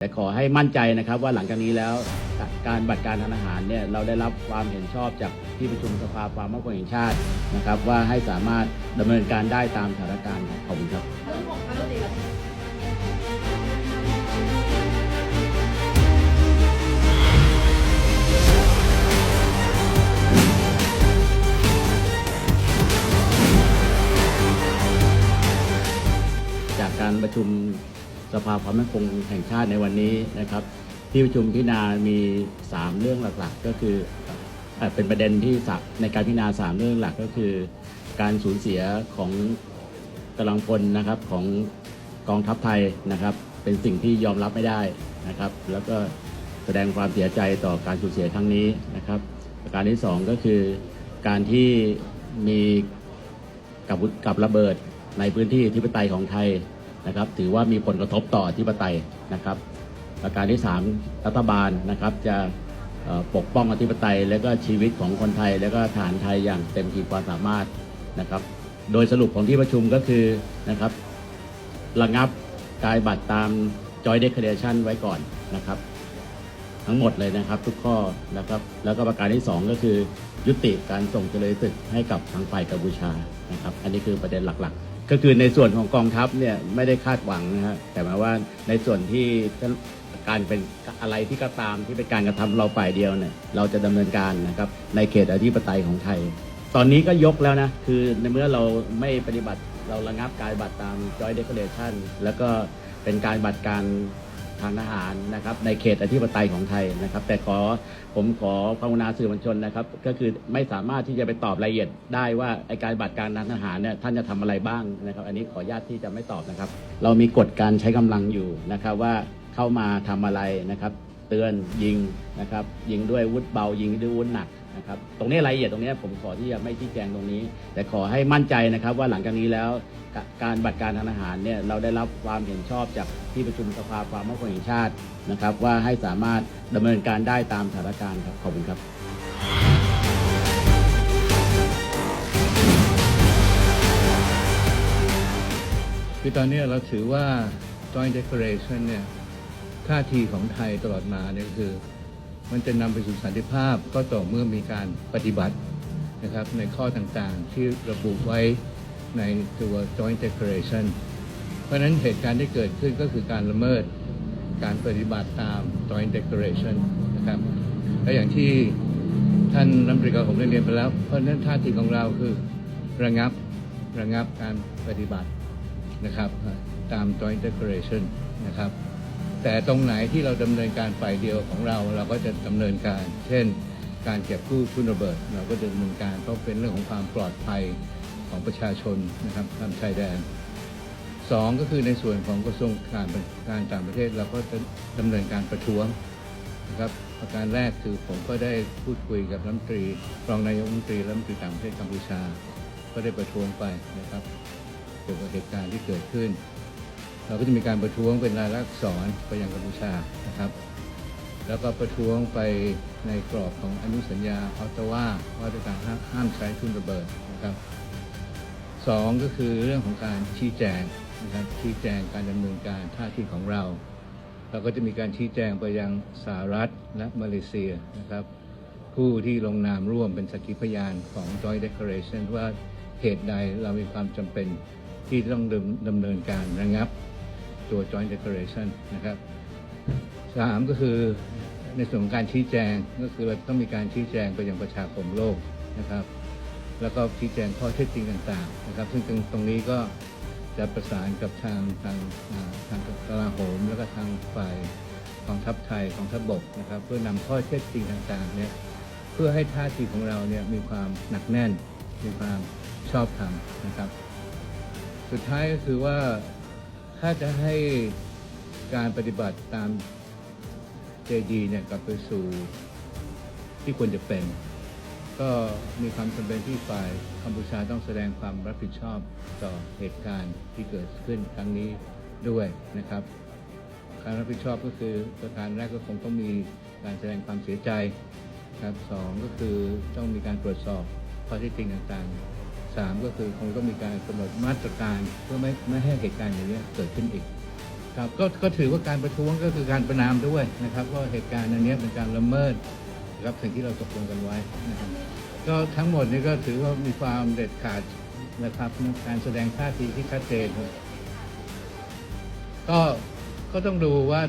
แต่ขอให้มั่นใจนะครับว่าหลังจากนี้แล้วการบัตรการทานอาหารเนี่ยเราได้รับความเห็นชอบจากที่ประชุมสภาความมั่นคงแห่งชาตินะครับ ว่าให้สามารถดำเนินการได้ตามสถานการณ์ขอบคุณครับจากการประชุม สภาความมั่นคงแห่งชาติในวันนี้นะครับ ที่ประชุมพิจารณามี 3 เรื่องหลักๆ ก็คือเป็นประเด็นที่ในการพิจารณา 3 เรื่องหลักก็คือ การสูญเสียของกำลังพลนะครับของกองทัพไทยนะครับ เป็นสิ่งที่ยอมรับไม่ได้นะครับ แล้วก็แสดงความเสียใจต่อการสูญเสียครั้งนี้นะครับประการที่สองก็คือการที่มีกับกับระเบิดในพื้นที่อธิปไตยของไทย นะครับ ถือว่ามีผลกระทบต่ออธิปไตยนะครับ ประการที่ 3 รัฐบาลนะครับจะปกป้องอธิปไตย และก็ชีวิตของคนไทย และก็ฐานไทยอย่างเต็มขีดความสามารถนะครับ โดยสรุปของที่ประชุมก็คือนะครับระงับการบัตรตาม Joint Declaration ไว้ก่อนนะครับ ทั้งหมดเลยนะครับทุกข้อนะครับ แล้วก็ประการที่ 2 ก็คือยุติการส่งเจริญศึกให้กับทางฝ่ายกัมพูชานะครับ อันนี้คือประเด็นหลักๆ ก็คือในส่วนของกองทัพเนี่ยไม่ได้คาดหวังนะฮะแต่หมายว่าในส่วนที่การเป็นอะไรที่ก็ตามที่เป็นการกระทำเราฝ่ายเดียวเนี่ยเราจะดำเนินการนะครับในเขตอธิปไตยของไทย ตอนนี้ก็ยกแล้วนะคือในเมื่อเราไม่ปฏิบัติเราระงับการบัตรตาม Joint Declaration แล้วก็เป็นการบัตรการ ทางทหารนะครับในเขตอธิปไตยของไทยนะครับ แต่ขอผมขอภาวนาสื่อมวลชนนะครับ ก็คือไม่สามารถที่จะไปตอบรายละเอียดได้ว่าไอการบัตรการทางทหารเนี่ยท่านจะทำอะไรบ้างนะครับ อันนี้ขออนุญาตที่จะไม่ตอบนะครับ เรามีกฎการใช้กำลังอยู่นะครับว่าเข้ามาทำอะไรนะครับ เตือนยิงนะครับ ยิงด้วยอาวุธเบายิงด้วยอาวุธหนัก นะครับตรงนี้รายละเอียดตรงนี้ผมขอที่จะไม่ชี้แจงตรงนี้ แต่ขอให้มั่นใจนะครับว่าหลังจากนี้แล้วการบัตรการทางอาหารเนี่ยเราได้รับความเห็นชอบจากที่ประชุมสภาความมั่นคงแห่งชาตินะครับ ว่าให้สามารถดำเนินการได้ตามสถานการณ์ครับขอบคุณครับคือตอนนี้เราถือว่า Joint Declaration เนี่ยท่าทีของไทยตลอดมาเนี่ยคือ มันจะนำไปสู่สันติภาพก็ต่อเมื่อมีการปฏิบัตินะครับในข้อต่างๆ ที่ระบุไว้ในตัว Joint Declaration เพราะนั้นเหตุการณ์ที่เกิดขึ้นก็คือการละเมิดการปฏิบัติตาม Joint Declaration นะครับและอย่างที่ท่านรัฐมนตรีกลาโหมได้เรียนไปแล้ว เพราะนั้นท่าทีของเราคือระงับระงับการปฏิบัตินะครับตาม Joint Declaration นะครับ แต่ตรงไหนที่เราดำเนินการฝ่ายเดียวของเรา เราก็จะดำเนินการ เช่น การเก็บกู้ทุนระเบิด เราก็จะดำเนินการเพราะเป็นเรื่องของความปลอดภัยของประชาชนนะครับตามชายแดนสองก็คือในส่วนของกระทรวงการการต่างประเทศเราก็จะดำเนินการประท้วงนะครับประการแรกคือผมก็ได้พูดคุยกับรัฐมนตรี รองนายกรัฐมนตรีรัฐมนตรีต่างประเทศกัมพูชา ก็ได้ประท้วงไปนะครับเกี่ยวกับเหตุการณ์ที่เกิดขึ้น เราก็จะมีการประท้วงเป็นรายลักษณ์อักษรไปยังกัมพูชานะครับ แล้วก็ประท้วงไปในกรอบของอนุสัญญาออตตาว่าว่าด้วยการห้ามห้ามใช้ทุนระเบิดนะครับสองก็คือเรื่องของการชี้แจงนะครับชี้แจงการดำเนินการท่าทีของเรา เราก็จะมีการชี้แจงไปยังสหรัฐและมาเลเซียนะครับ ผู้ที่ลงนามร่วมเป็นสักขีพยานของ Joint Declaration ว่าเหตุใดเรามีความจำเป็นที่ต้องดำดำเนินการระงับ ตัว Joint Declaration นะครับสามก็คือในส่วนของการชี้แจงก็คือเราต้องมีการชี้แจงไปยังประชาคมโลกนะครับ แล้วก็ชี้แจงข้อเท็จจริงต่างๆนะครับ ซึ่งตรงตรงนี้ก็จะประสานกับทางทางทางกลาโหม แล้วก็ทางฝ่ายกองทัพไทยกองทัพบกนะครับ เพื่อนำข้อเท็จจริงต่างๆเนี่ยเพื่อให้ท่าทีของเราเนี่ยมีความหนักแน่น มีความชอบธรรมนะครับ สุดท้ายก็คือว่า ถ้าจะให้การปฏิบัติตาม JD เนี่ยกลับไปสู่ที่ควรจะเป็น ก็มีความจำเป็นที่ฝ่ายกัมพูชาต้องแสดงความรับผิดชอบต่อเหตุการณ์ที่เกิดขึ้นครั้งนี้ด้วยนะครับ การรับผิดชอบก็คือประการแรกก็คงต้องมีการแสดงความเสียใจครับสองก็คือต้องมีการตรวจสอบข้อเท็จจริงต่างๆ สามก็คือคงต้องมีการกำหนดมาตรการเพื่อไม่ไม่ให้เหตุการณ์อย่างนี้เกิดขึ้นอีกครับก็ก็ถือว่าการประท้วงก็คือการประนามด้วยนะครับว่าเหตุการณ์อันนี้เป็นการละเมิดนะครับสิ่งที่เราตกลงกันไว้นะครับก็ทั้งหมดนี้ก็ถือว่ามีความเด็ดขาดนะครับการแสดงท่าทีที่ชัดเจนก็ก็ต้องดูว่า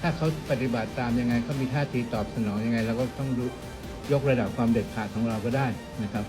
ถ้าเขาปฏิบัติตามยังไงเขามีท่าทีตอบสนองยังไงเราก็ต้องยกระดับความเด็ดขาดของเราก็ได้นะครับ